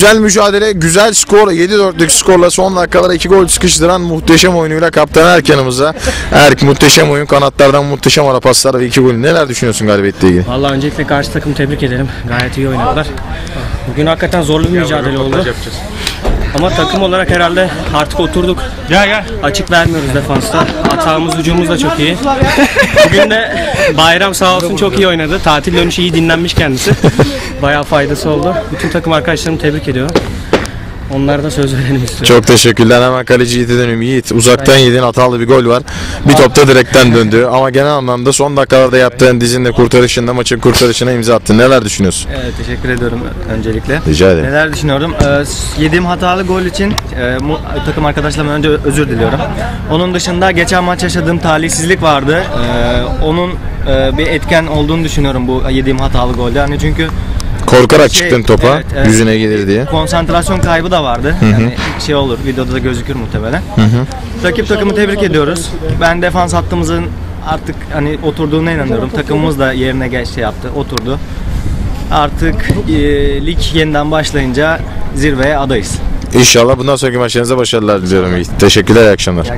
Güzel mücadele, güzel skor. 7-4'lük skorla son dakikalara 2 gol sıkıştıran muhteşem oyunuyla kaptan Erkan'ımıza. Erk muhteşem oyun, kanatlardan muhteşem ara paslar ve 2 gol. Neler düşünüyorsun galibiyetle ilgili? Vallahi öncelikle karşı takımı tebrik ederim. Gayet iyi oynadılar. Bugün hakikaten zorlu bir mücadele oldu. Ama takım olarak herhalde artık oturduk. Gel gel. Açık vermiyoruz defansta. Atağımız hücumumuz da çok iyi. Bugün de Bayram sağ olsun çok iyi oynadı. Tatil dönüşü iyi dinlenmiş kendisi. Bayağı faydası oldu. Bütün takım arkadaşlarımı tebrik ediyorum. Onlara da söz verelim istiyorum. Çok teşekkürler. Hemen kaleci Yiğit'e dönüyorum. Yiğit uzaktan yediğin hatalı bir gol var. Bir topta direkten döndü. Ama genel anlamda son dakikalarda yaptığın dizinle kurtarışında maçın kurtarışına imza attın. Neler düşünüyorsun? Evet, teşekkür ediyorum öncelikle. Rica ederim. Neler düşünüyorum? Ee, yediğim hatalı gol için e, mu- takım arkadaşlarımdan önce özür diliyorum. Onun dışında geçen maç yaşadığım talihsizlik vardı. Ee, onun e, bir etken olduğunu düşünüyorum bu yediğim hatalı golde. Hani çünkü Korkarak Şey, çıktın topa. evet, evet. Yüzüne gelir diye. konsantrasyon kaybı da vardı. Yani şey olur, videoda da gözükür muhtemelen. Rakip takımı tebrik ediyoruz. Ben defans hattımızın artık hani oturduğuna inanıyorum. Takımımız da yerine geç şey yaptı, oturdu. Artık e, lig yeniden başlayınca zirveye adayız. İnşallah bundan sonraki maçlarınıza başarılar diliyorum. Teşekkürler, iyi akşamlar.